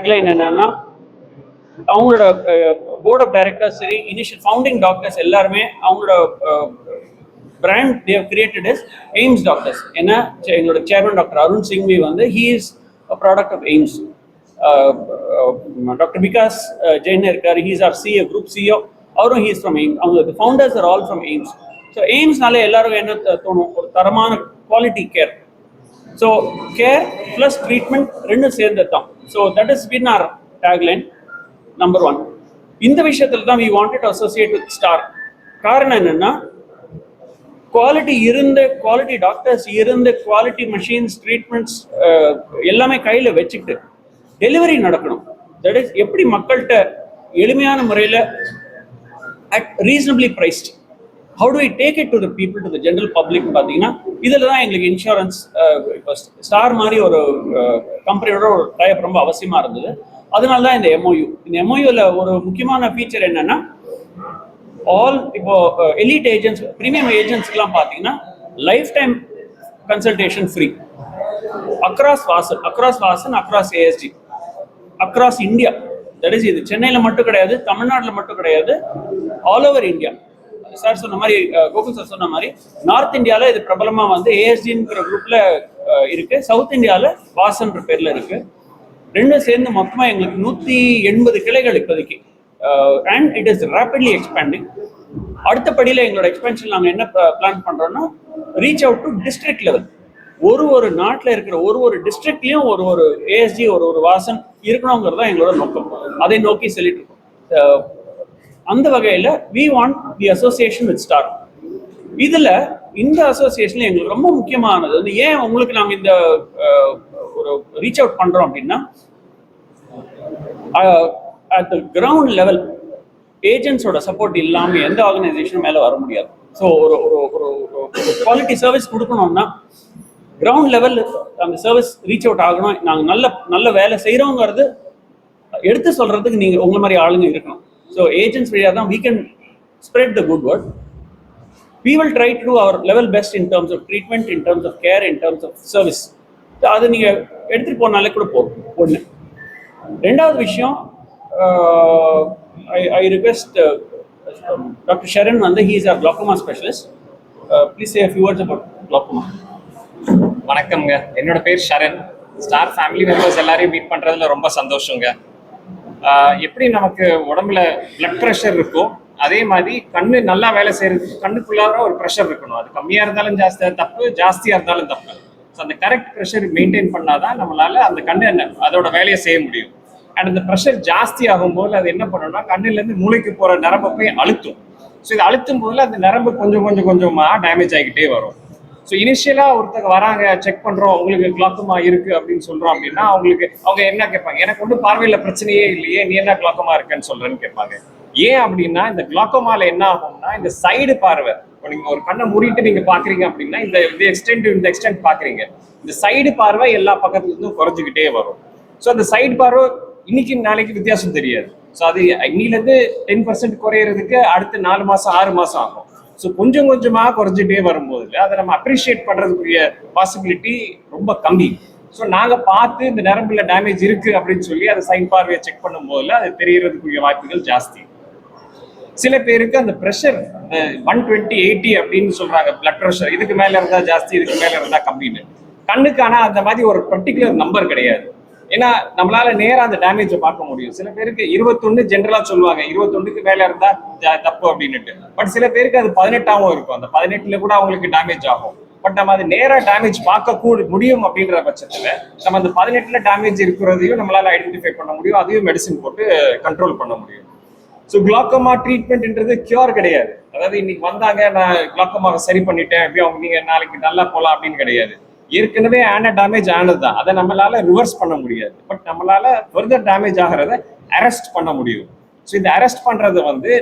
Tagline என்னன்னா அவங்களோட board of directors சரி இனிஷியல் ஃபவுண்டிங் டாக்டர்ஸ் எல்லாருமே அவங்களோட brand they've created is AIIMS doctors ஏன்னா சே- எங்களோட சேர்மன் டாக்டர் அருண் சிங்வி வந்து he is product of AIIMS doctor Vikas Jain இருக்கார். He's our CA group CO அவரும் ஹீஸ் ஃப்ரம் எய்ம்ஸ் அவங்க founders are all from AIIMS so எய்ம்ஸ்னாலே எல்லாருக்கும் என்ன தோணும்? ஒரு தரமான quality care so care plus treatment ரெண்டும் சேர்ந்தது தான் so that is bin R tagline number one இந்த விஷயத்தில் தான் we wanted associate with star காரணம் என்னென்னா குவாலிட்டி இருந்த குவாலிட்டி டாக்டர்ஸ் இருந்த குவாலிட்டி மஷின்ஸ் ட்ரீட்மெண்ட்ஸ் எல்லாமே கையில் வச்சுக்கிட்டு டெலிவரி நடக்கணும். தட் இஸ் எப்படி மக்கள்கிட்ட எளிமையான முறையில் at reasonably priced how to take it to the people to the general public பார்த்தீங்கன்னா இதில் தான் எங்களுக்கு இன்சூரன்ஸ் இப்போ ஸ்டார் மாதிரி ஒரு கம்பெனியோட ஒரு டைப் ரொம்ப அவசியமாக இருந்தது. அதனால தான் இந்த எம்ஓயு இந்த எம்ஓயூவில் ஒரு முக்கியமான ஃபீச்சர் என்னன்னா ஆல் இப்போ எலிட் ஏஜென்ட்ஸ் ப்ரீமியம் ஏஜென்ட்ஸ்க்குலாம் பார்த்தீங்கன்னா life time consultation free across Vasan across Vasan across ASD across India that is இது. சென்னையில் மட்டும் கிடையாது தமிழ்நாட்டில் மட்டும் கிடையாது ஆல் ஓவர் இந்தியா சார் சொன்ன மாதிரி கோகுல் சார் சொன்ன மாதிரி நார்த் இந்தியாவில் இது பிரபலமாக வந்து ஏஎஸ்டிங்கிற குரூப்பில் இருக்கு. சவுத் இந்தியாவில் வாசன்ற பேரில் இருக்கு. ரெண்டும் சேர்ந்து மொத்தமாக எங்களுக்கு நூற்றி எண்பது கிளைகள் இப்போதைக்கு. And it is rapidly expanding அடுத்த படியில் எங்களோட எக்ஸ்பென்ஷன் நாங்கள் என்ன பிளான் பண்ணுறோன்னா reach out to district level ஒரு ஒரு நாட்டில் இருக்கிற ஒரு ஒரு டிஸ்ட்ரிக்ட்லையும் ஒரு ஒரு ஏஎஸ்டி ஒரு ஒரு வாசன் இருக்கணுங்கிறது தான் எங்களோட நோக்கம். அதை நோக்கி சொல்லிட்டு இருக்கோம். அந்த வகையில் we want the association with star இதில் இந்த அசோசியேஷன் எங்களுக்கு ரொம்ப முக்கியமானது வந்து ஏன் உங்களுக்கு நாங்கள் இந்த ஒரு ரீச் அவுட் பண்ணுறோம் அப்படின்னா அட் த கிரவுண்ட் லெவல் ஏஜென்ட்ஸோட சப்போர்ட் இல்லாமல் எந்த ஆர்கனைசேஷனும் மேலே வர முடியாது. ஸோ ஒரு ஒரு ஒரு குவாலிட்டி சர்வீஸ் கொடுக்கணும்னா கிரவுண்ட் லெவல் அந்த சர்வீஸ் ரீச் அவுட் ஆகணும். நாங்கள் நல்ல நல்ல வேலை செய்கிறோங்கிறது எடுத்து சொல்கிறதுக்கு நீங்கள் உங்களை மாதிரி ஆளுங்க இருக்கணும். ஸோ ஏஜென்ட்ஸ் வழியாக தான் we can spread the good word we will try to do level best best in terms of treatment in terms of care in terms of service. So, அது நீங்கள் எடுத்துகிட்டு போனாலே கூட போகும் ஒன்று ரெண்டாவது விஷயம் I I request doctor Sharan வந்து he is our glaucoma specialist please a few words about glaucoma. வணக்கம்ங்க. என்னோட பேர் ஷரண் ஸ்டார் ஃபேமிலி மெம்பர்ஸ் எல்லாரையும் மீட் பண்றதுல ரொம்ப சந்தோஷங்க. எப்படி நமக்கு உடம்புல பிளட் ப்ரெஷர் இருக்கோ அதே மாதிரி கண்ணு நல்லா வேலை செய்யறதுக்கு கண்ணுக்குள்ளார ஒரு ப்ரெஷர் இருக்கணும். அது கம்மியா இருந்தாலும் ஜாஸ்தியா தப்பு. ஜாஸ்தியா இருந்தாலும் தப்பு. ஸோ அந்த கரெக்ட் ப்ரெஷர் மெயின்டைன் பண்ணாதான் நம்மளால அந்த கண்ணு என்ன அதோட வேலையை செய்ய முடியும். அண்ட் அந்த ப்ரெஷர் ஜாஸ்தி ஆகும்போது அது என்ன பண்ணணும்னா கண்ணுல இருந்து மூளைக்கு போற நரம்பை போய் அழுத்தும். ஸோ இது அழுத்தும் போது அந்த நரம்பு கொஞ்சம் கொஞ்சம் கொஞ்சமா டேமேஜ் ஆகிக்கிட்டே வரும். ஸோ இனிஷியலாக ஒருத்தங்க வராங்க செக் பண்ணுறோம் உங்களுக்கு கிளாக்கமா இருக்கு அப்படின்னு சொல்கிறோம் அப்படின்னா அவங்களுக்கு அவங்க என்ன கேட்பாங்க? எனக்கு ஒன்றும் பார்வையில் பிரச்சனையே இல்லையே நீ என்ன கிளாக்கமா இருக்கேன்னு சொல்கிறேன்னு கேட்பாங்க. ஏன் அப்படின்னா இந்த கிளாக்கோமால என்ன ஆகும்னா இந்த சைடு பார்வை இப்போ நீங்கள் ஒரு கண்ணை மூடிட்டு நீங்கள் பார்க்குறீங்க அப்படின்னா இந்த இந்த எக்ஸ்டென்ட் இந்த எக்ஸ்டென்ட் பார்க்குறீங்க. இந்த சைடு பார்வை எல்லா பக்கத்துலேருந்தும் குறைஞ்சிக்கிட்டே வரும். ஸோ அந்த சைடு பார்வை இன்னைக்கு நாளைக்கு வித்தியாசம் தெரியாது. ஸோ அது இன்னிலேருந்து டென் பர்சன்ட் குறையிறதுக்கு அடுத்து நாலு மாதம் ஆறு மாதம் ஆகும். ஸோ கொஞ்சம் கொஞ்சமாக குறைஞ்சிட்டே வரும்போது அதை நம்ம அப்ரிஷியேட் பண்ணுறதுக்குரிய பாசிபிலிட்டி ரொம்ப கம்மி. ஸோ நாங்கள் பார்த்து இந்த நரம்புல டேமேஜ் இருக்குது அப்படின்னு சொல்லி அதை சைன் பார்வையை செக் பண்ணும் போதில் அது தெரியறதுக்குரிய வாய்ப்புகள் ஜாஸ்தி. சில பேருக்கு அந்த ப்ரெஷர் ஒன் டுவெண்ட்டி எயிட்டி அப்படின்னு சொல்கிறாங்க பிளட் ப்ரெஷர் இதுக்கு மேலே இருந்தால் ஜாஸ்தி இதுக்கு மேலே இருந்தால் கம்மின்னு. கண்ணுக்கான அந்த மாதிரி ஒரு பர்டிகுலர் நம்பர் கிடையாது. ஏன்னா நம்மளால நேரம் அந்த டேமேஜை பார்க்க முடியும். சில பேருக்கு இருபத்தொன்னு ஜென்ரலா சொல்லுவாங்க இருபத்தொன்னுக்கு மேல இருந்தா தப்பு அப்படின்னுட்டு. பட் சில பேருக்கு அது பதினெட்டாவும் இருக்கும். அந்த பதினெட்டுல கூட அவங்களுக்கு டேமேஜ் ஆகும். பட் நம்ம அது நேராக டேமேஜ் பார்க்க கூட முடியும் அப்படின்ற பட்சத்துல நம்ம அந்த பதினெட்டுல டேமேஜ் இருக்கிறதையும் நம்மளால ஐடென்டிஃபை பண்ண முடியும். அதையும் மெடிசின் போட்டு கண்ட்ரோல் பண்ண முடியும். ஸோ குளாக்கோமா ட்ரீட்மெண்ட்ன்றது கியூர் கிடையாது. அதாவது இன்னைக்கு வந்தாங்க நான் குளாக்கோமாவை சரி பண்ணிட்டேன் அப்படி அவங்க நீங்க நாளைக்கு நல்லா போகலாம் அப்படின்னு கிடையாது. ஏற்கனவே ஆன டேமேஜ் ஆனது தான் அதை நம்மளால ரிவர்ஸ் பண்ண முடியாது. பட் நம்மளால ஃபர்தர் டேமேஜ் ஆகிறத அரெஸ்ட் பண்ண முடியும். ஸோ இந்த அரெஸ்ட் பண்றது வந்து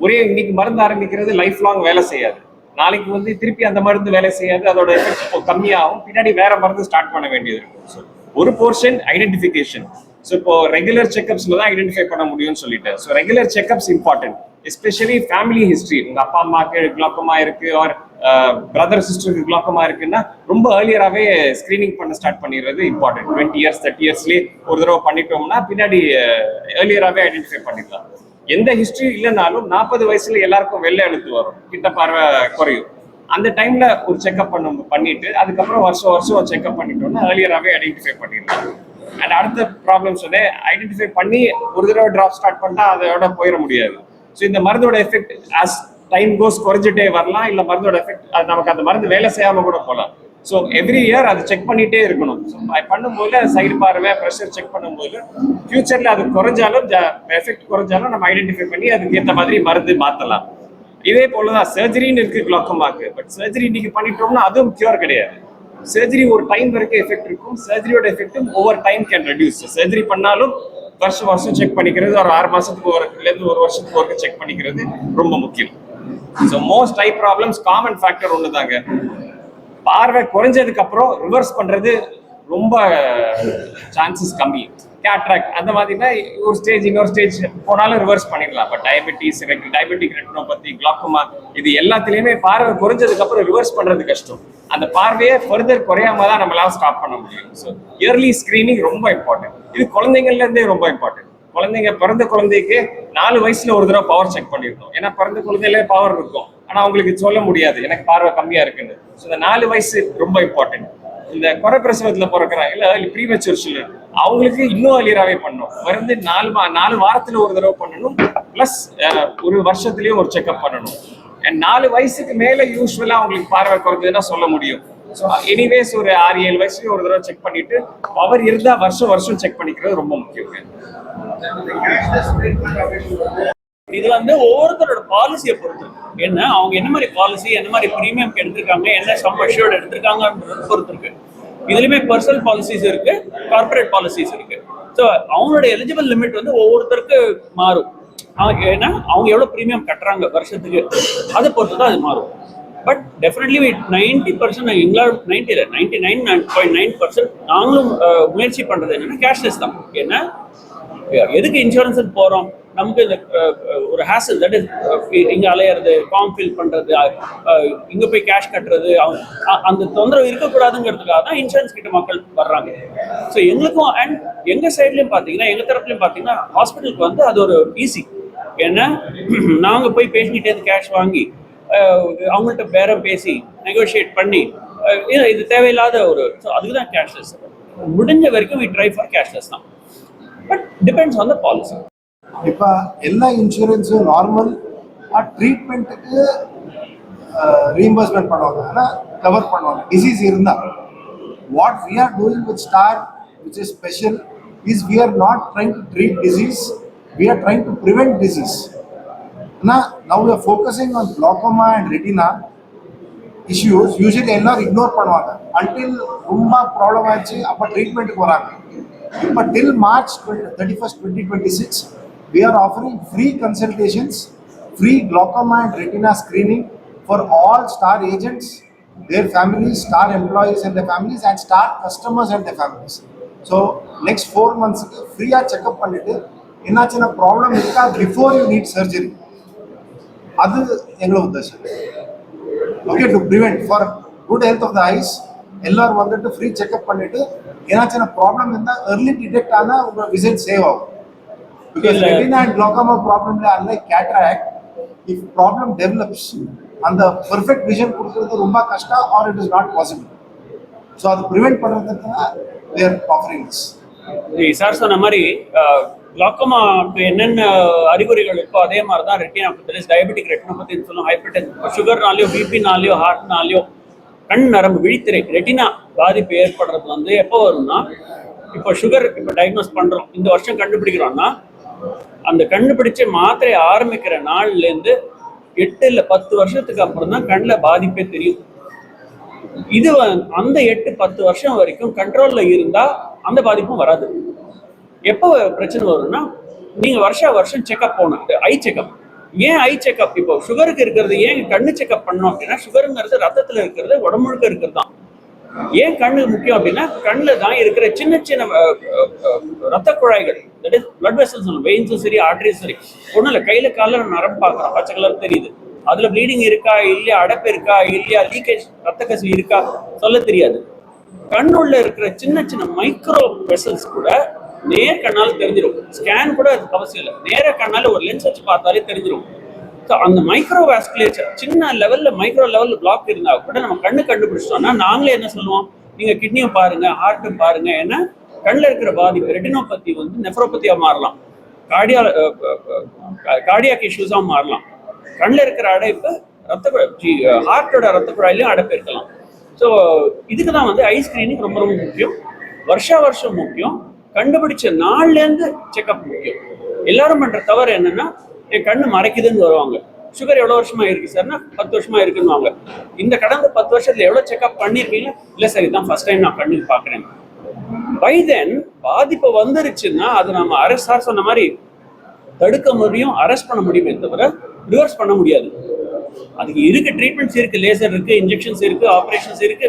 ஒரே இன்னைக்கு மருந்து ஆரம்பிக்கிறது லைஃப் லாங் வேலை செய்யாது. நாளைக்கு வந்து திருப்பி அந்த மருந்து வேலை செய்யாது. அதோட எஃபெக்ட் இப்போ கம்மியாகும். பின்னாடி வேற மருந்து ஸ்டார்ட் பண்ண வேண்டியது இருக்கும். ஸோ ஒரு போர்ஷன் ஐடென்டிஃபிகேஷன் ஸோ இப்போ ரெகுலர் செக்அப்ஸ்ல தான் ஐடென்டிஃபை பண்ண முடியும்னு சொல்லிட்டு so regular checkups important especially family history உங்க அப்பா அம்மாக்கு குழப்பமா இருக்கு ஆர் பிரதர் சிஸ்டருக்கு குளாக்கமா இருக்குன்னா ரொம்ப ஏர்லியராகவே ஸ்க்ரீனிங் பண்ண ஸ்டார்ட் பண்ணிடுறது இம்பார்ட்டன்ட் டுவெண்ட்டி இயர்ஸ் தேர்ட்டி இயர்ஸ்லேயே ஒரு தடவை பண்ணிட்டோம்னா பின்னாடி ஏர்லியராகவே ஐடென்டிஃபை பண்ணிடலாம் எந்த ஹிஸ்ட்ரி இல்லைனாலும் நாற்பது வயசுல எல்லாருக்கும் வெள்ளை எழுத்து வரும். கிட்ட பார்வை குறையும். அந்த டைம்ல ஒரு செக்அப் பண்ண பண்ணிட்டு அதுக்கப்புறம் வருஷம் வருஷம் செக்அப் பண்ணிட்டோம்னா ஏர்லியராகவே ஐடென்டிஃபை பண்ணிடலாம். அண்ட் அடுத்த ப்ராப்ளம்ஸ் வந்து ஐடென்டிஃபை பண்ணி ஒரு தடவை ட்ராப் ஸ்டார்ட் பண்ணால் அதோட போயிட முடியாது. ஸோ இந்த மருந்தோட எஃபெக்ட் ஆஸ் டைம் கோஸ் குறைஞ்சிட்டே வரலாம் இல்லை மருந்தோட எஃபெக்ட் அது நமக்கு அந்த மருந்து வேலை செய்யாம கூட போகலாம். ஸோ எவ்ரி இயர் அதை செக் பண்ணிட்டே இருக்கணும். ஸோ பண்ணும்போது சைடு பார்வை ப்ரெஷர் செக் பண்ணும்போது ஃபியூச்சர்ல அது குறைஞ்சாலும் எஃபெக்ட் குறைஞ்சாலும் நம்ம ஐடென்டிஃபை பண்ணி அதுக்கு ஏற்ற மாதிரி மருந்து மாற்றலாம் இதே போலதான் சர்ஜரின்னு இருக்கு குளோக்கமாக்கு பட் சர்ஜரி இன்னைக்கு பண்ணிட்டோம்னா அதுவும் கியூர் கிடையாது. சர்ஜரி ஒரு டைம் வரைக்கும் எஃபெக்ட் இருக்கும். சர்ஜரியோட எஃபெக்டும் over time can reduce surgery பண்ணாலும் வருஷம் வருஷம் செக் பண்ணிக்கிறது ஒரு ஆறு மாசத்துக்கு ஒரு இருந்து ஒரு வருஷத்துக்கு ஒரு செக் பண்ணிக்கிறது ரொம்ப முக்கியம். So most eye problems common factor ஒன்று தாங்க பார்வை குறைஞ்சதுக்கு அப்புறம் ரிவர்ஸ் பண்றது ரொம்ப சான்சஸ் கம்மி. கேட்ராக்ட் அந்த மாதிரினா ஒரு ஸ்டேஜ் இன்னொரு ஸ்டேஜ் போனாலும் ரிவர்ஸ் பண்ணிடலாம். இப்போ டயபெட்டிஸ் டயபெட்டிக் ரெட்டினோபதி கிளாக்குமா இது எல்லாத்துலேயுமே பார்வை குறைஞ்சதுக்கு அப்புறம் ரிவர்ஸ் பண்றது கஷ்டம். அந்த பார்வையை ஃபர்தர் குறையாம தான் நம்மளால ஸ்டாப் பண்ண முடியும். ஸோ இயர்லி ஸ்க்ரீனிங் ரொம்ப இம்பார்ட்டன்ட் இது குழந்தைங்கள்லேருந்தே ரொம்ப இம்பார்ட்டன்ட் குழந்தைங்க பிறந்த குழந்தைக்கு நாலு வயசுல ஒரு தடவை பவர் செக் பண்ணிருக்கோம் ஏன்னா பிறந்த குழந்தையிலே பவர் இருக்கும். ஆனா அவங்களுக்கு சொல்ல முடியாது. எனக்கு பார்வை கம்மியா இருக்குன்னு. ஸோ இந்த நாலு வயசு ரொம்ப இம்பார்ட்டன்ட் இந்த குறை பிரசவத்துல பிறக்கிறாங்க இல்ல ப்ரீமெச்சூர் சில்ட்ரன் அவங்களுக்கு இன்னும் அலியராகவே பண்ணணும். மருந்து நாலு மா நாலு வாரத்துல ஒரு தடவை பண்ணணும். பிளஸ் ஒரு வருஷத்துலயும் ஒரு செக்அப் பண்ணணும். அண்ட் நாலு வயசுக்கு மேல யூஸ்வலா அவங்களுக்கு பார்வை குறைஞ்சதுன்னா சொல்ல முடியும். ஸோ எனிவேஸ் ஒரு ஆறு ஏழு வயசுலயும் ஒரு தடவை செக் பண்ணிட்டு பவர் இருந்தா வருஷம் வருஷம் செக் பண்ணிக்கிறது ரொம்ப முக்கியம். இது வந்து ஒவ்வொருத்தரோட பாலிசியை பொறுத்து. என்ன? அவங்க என்ன மாதிரி பாலிசி என்ன மாதிரி ப்ரீமியம் எடுத்திருக்காங்க என்ன சம் அஷ்யூர்ட் எடுத்திருக்காங்க பொறுத்து இருக்கு. இதுலயுமே பர்சனல் பாலிசிஸ் இருக்கு கார்பரேட் பாலிசிஸ் இருக்கு. ஸோ அவங்களோட எலிஜிபிள் லிமிட் வந்து ஒவ்வொருத்தருக்கு மாறும். அவங்க ஏன்னா அவங்க எவ்வளோ ப்ரீமியம் கட்டுறாங்க வருஷத்துக்கு அதை பொறுத்து தான் அது மாறும். பட் டெஃபினெட்லி நைன்டி பர்சன்ட் எங்களால் நைன்டி இல்லை ninety nine point nine percent நாங்களும் முயற்சி பண்ணுறது என்னன்னா கேஷ்லெஸ் தான். ஏன்னா எதுக்கு இன்சூரன்ஸ் போறோம்? நமக்கு இந்த ஒரு ஹேசல் தட் இஸ் இங்க அலையிறது ஃபார்ம் ஃபில் பண்றது இங்கே இங்க போய் கேஷ் கட்டுறது அவங்க- அந்த தொந்தரவு இருக்கக்கூடாதுங்கிறதுக்காக தான் இன்சூரன்ஸ் கிட்ட மக்கள் வர்றாங்க. ஸோ எங்களுக்கும் அண்ட் எங்க சைட்லேயும் பாத்தீங்கன்னா எங்க தரப்புலையும் பாத்தீங்கன்னா ஹாஸ்பிட்டலுக்கு வந்து அது ஒரு ஈஸி ஏன்னா நாங்க போய் பேஷண்ட்டே கேஷ் வாங்கி அஹ், அவங்கள்ட்ட பேரம் பேசி நெகோஷியேட் பண்ணி இது இது தேவையில்லாத ஒரு ஸோ அதுக்கு தான் கேஷ்லெஸ் முடிஞ்ச வரைக்கும் வி ட்ரை ஃபார் கேஷ்லெஸ் தான். But depends on the policy இப்போ எல்லா இன்சூரன்ஸும் நார்மல் ட்ரீட்மெண்ட்டுக்கு ரீஎம்பர்ஸ்மெண்ட் பண்ணுவாங்க. ஆனால் கவர் பண்ணுவாங்க. டிசீஸ் இருந்தால் what we are doing with star which is special is we are not trying to treat disease we are trying to prevent disease ஆனால் now we are focusing on glaucoma and retina issues usually எல்லாரும் ignore பண்ணுவாங்க. Until ரொம்ப problem ஆச்சு அப்போ ட்ரீட்மெண்ட்டுக்கு வராங்க. இப்போ till March thirty first twenty twenty six we are offering free consultations free glaucoma and retina screening for all star agents, their families, star employees and their families, and star customers and their families. So next four months ஃப்ரீயாக checkup பண்ணிட்டு என்னாச்சுன்னா problem இருக்கா before you need surgery அது எங்களோட உத்தேசம் okay to prevent for good health of the eyes எல்லாரும் வந்துட்டு free checkup பண்ணிட்டு ஏதாச்சும் ப்ராப்ளம் இருந்தால் early டிடெக்ட் ஆனால் உங்க விசிட் சேவ் ஆகும். Because. Retina and glaucoma ப்ராப்ளம்ல unlike cataract if problem develops அந்த பெர்ஃபெக்ட் விஷன் கொடுக்கறது ரொம்ப கஷ்டம் or it is not possible so அது ப்ரிவெண்ட் பண்ணுறதுக்கு are offering this. சார் சொன்ன மாதிரி கிளாக்கோமாக்கு என்னென்ன அறிகுறிகள் இருக்கோ அதே மாதிரி தான் ரெட்டினா டயபெட்டிக் ரெட்டினோபதி சொல்லுவோம் ஹைப்பர்டென் சுகர்னாலையோ பிபினாலையோ ஹார்ட்னாலையோ கண் நரம்பு விழித்திரை ரெட்டினா பாதிப்பு ஏற்படுறது வந்து எப்போ வரும்னா இப்போ சுகர் இப்போ டயக்னோஸ் பண்ணுறோம் இந்த வருஷம் கண்டுபிடிக்கிறோம்னா அந்த கண்டுபிடிச்ச மாத்திரை ஆரம்பிக்கிற நாள்ல இருந்து எட்டு இல்லை பத்து வருஷத்துக்கு அப்புறம் தான் கண்ணில் பாதிப்பே தெரியும். இது அந்த எட்டு பத்து வருஷம் வரைக்கும் கண்ட்ரோலில் இருந்தால் அந்த பாதிப்பும் வராது. எப்போ பிரச்சனை வரும்னா நீங்கள் வருஷா வருஷம் செக்அப் போகணும். ஐ செக்அப் ஏன் ஐ செக்அப் இப்போ? சுகருக்கு இருக்கிறது ஏன் கண்ணு செக்அப் பண்ணோம் அப்படின்னா சுகருங்கிறது ரத்தத்துல இருக்கிறது உடம்புழுக்க இருக்கிறது தான் ஏன் கண்ணு முக்கியம் அப்படின்னா கண்ணில் தான் இருக்கிற சின்ன சின்ன ரத்த குழாய்கள் தட் இஸ் பிளட் வெசல்ஸ் வெயின்ஸும் சரி ஆர்டரியும் சரி. ஒன்றும் இல்லை கையில காலில் நரம்பு பார்க்குறோம். பச்சை கலர் தெரியுது. அதுல ப்ளீடிங் இருக்கா இல்லையா அடைப்பு இருக்கா இல்லையா லீக்கேஜ் ரத்த கசிவு இருக்கா சொல்ல தெரியாது. கண்ணுள்ள இருக்கிற சின்ன சின்ன மைக்ரோ வெசல்ஸ் கூட நேர் கண்ணால் தெரிஞ்சிடும் ஸ்கேன் கூட அதுக்கு அவசியம் இல்லை. நேர கண்ணால ஒரு லென்ஸ் வச்சு பார்த்தாலே தெரிஞ்சிடும் ஸோ அந்த மைக்ரோவாஸ்குலேச்சர் சின்ன லெவலில் மைக்ரோ லெவலில் பிளாக் இருந்தால் கூட நம்ம கண்ணு கண்டுபிடிச்சிட்டோம்னா நாங்களே என்ன சொல்லுவோம்? நீங்கள் கிட்னியை பாருங்கள் ஹார்ட்டும் பாருங்க ஏன்னா கண்ணில் இருக்கிற பாதிப்பு ரெட்டினோபத்தி வந்து நெஃப்ரோபத்தியாக மாறலாம். கார்டியா கார்டியாக் இஷ்யூஸாக மாறலாம். கண்ணில் இருக்கிற அடைப்பு ரத்த ஹார்ட்டோட ரத்த குழாயிலையும் அடைப்பு இருக்கலாம். ஸோ இதுக்கு தான் வந்து ஐ ஸ்கிரீனிங் ரொம்ப ரொம்ப முக்கியம். வருஷா வருஷம் முக்கியம். கண்டுபிடிச்ச நாள்லேருந்து செக்அப் முக்கியம் எல்லாரும் பண்ற தவறு என்னன்னா என் கண்ணு மறைக்குதுன்னு வருவாங்க. சுகர் எவ்வளோ வருஷமா இருக்கு சார்னா பத்து வருஷமா இருக்குன்னுவாங்க இந்த கடந்த பத்து வருஷத்துல எவ்வளோ செக்அப் பண்ணியிருக்கீங்க இல்லை சார் இதுதான் ஃபர்ஸ்ட் டைம் நான் கண்ணுக்கு பார்க்குறேன். பை தென் பாதிப்பு வந்துருச்சுன்னா அது நம்ம அரசார் சார் சொன்ன மாதிரி தடுக்க முடியும் அரெஸ்ட் பண்ண முடியுமே தவிர ரிவர்ஸ் பண்ண முடியாது. அதுக்கு இருக்கு ட்ரீட்மெண்ட்ஸ் இருக்கு லேசர் இருக்கு இன்ஜெக்ஷன்ஸ் இருக்கு ஆப்ரேஷன்ஸ் இருக்கு.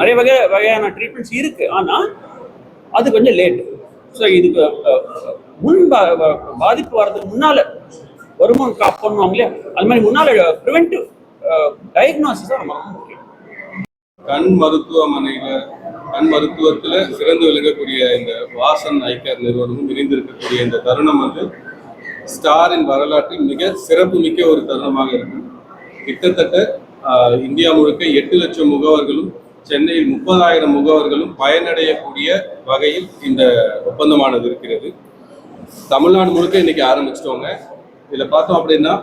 நிறைய வகை வகையான ட்ரீட்மெண்ட்ஸ் இருக்கு. ஆனா அது கொஞ்சம் லேட்டு ஸோ இதுக்கு முன் பாதிப்பு வர்றதுக்கு முன்னால் வருமானம் காப் பண்ணுவாங்க இல்லையா? அது மாதிரி முன்னால் ப்ரிவென்டிவ் டயக்னோசிஸ் தான் ரொம்ப முக்கியம். கண் மருத்துவமனையில் கண் மருத்துவத்தில் சிறந்து விளங்கக்கூடிய இந்த வாசன் ஐக்கர் நிறுவனமும் இணைந்திருக்கக்கூடிய இந்த தருணம் வந்து ஸ்டாரின் வரலாற்றில் மிக சிறப்பு மிக்க ஒரு தருணமாக இருக்கும் கிட்டத்தட்ட இந்தியா முழுக்க எட்டு லட்சம் முகவர்களும் சென்னையில் முப்பதாயிரம் முகவர்களும் பயனடையக்கூடிய வகையில் இந்த ஒப்பந்தமானது இருக்கிறது. தமிழ்நாடு முழுக்க இன்னைக்கு ஆரம்பிச்சிட்டோங்க. இதில் பார்த்தோம் அப்படின்னா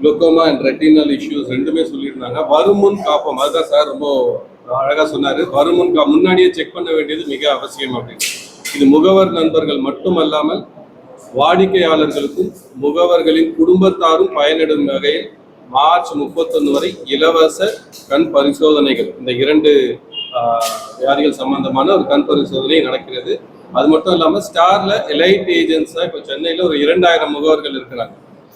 குளுக்கோமா அண்ட் ரெட்டினல் இஷ்யூஸ் ரெண்டுமே சொல்லியிருந்தாங்க. வருமுன் காப்போம். அதுதான் சார் ரொம்ப அழகாக சொன்னார். வருமுன் கா முன்னாடியே செக் பண்ண வேண்டியது மிக அவசியம் அப்படின்னு. இது முகவர் நண்பர்கள் மட்டுமல்லாமல் வாடிக்கையாளர்களுக்கும் முகவர்களின் குடும்பத்தாரும் பயனிடும் வகையில் மார்ச் முப்பத்தொன்று வரை இலவச கண் பரிசோதனைகள். இந்த இரண்டு வியாதிகள் சம்பந்தமான ஒரு கண் பரிசோதனை நடக்கிறது. அது மட்டும் இல்லாம ஸ்டார்ல எலைட் ஏஜென்ட்ஸா இப்போ சென்னையில ஒரு இரண்டாயிரம் முகவர்கள் இருக்கிறாங்க.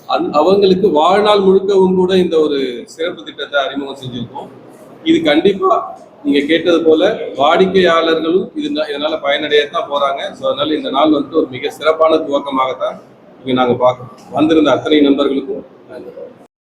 அந் அவங்களுக்கு வாழ்நாள் முழுக்கவும் கூட இந்த ஒரு சிறப்பு திட்டத்தை அறிமுகம் செஞ்சிருக்கோம். இது கண்டிப்பா நீங்க கேட்டது போல வாடிக்கையாளர்களும் இது இதனால பயனடையத்தான் போறாங்க. ஸோ அதனால இந்த நாள் வந்து ஒரு மிக சிறப்பான துவக்கமாகத்தான் இங்க நாங்க பார்க்க வந்திருந்த அத்தனை நண்பர்களுக்கும் நன்றி.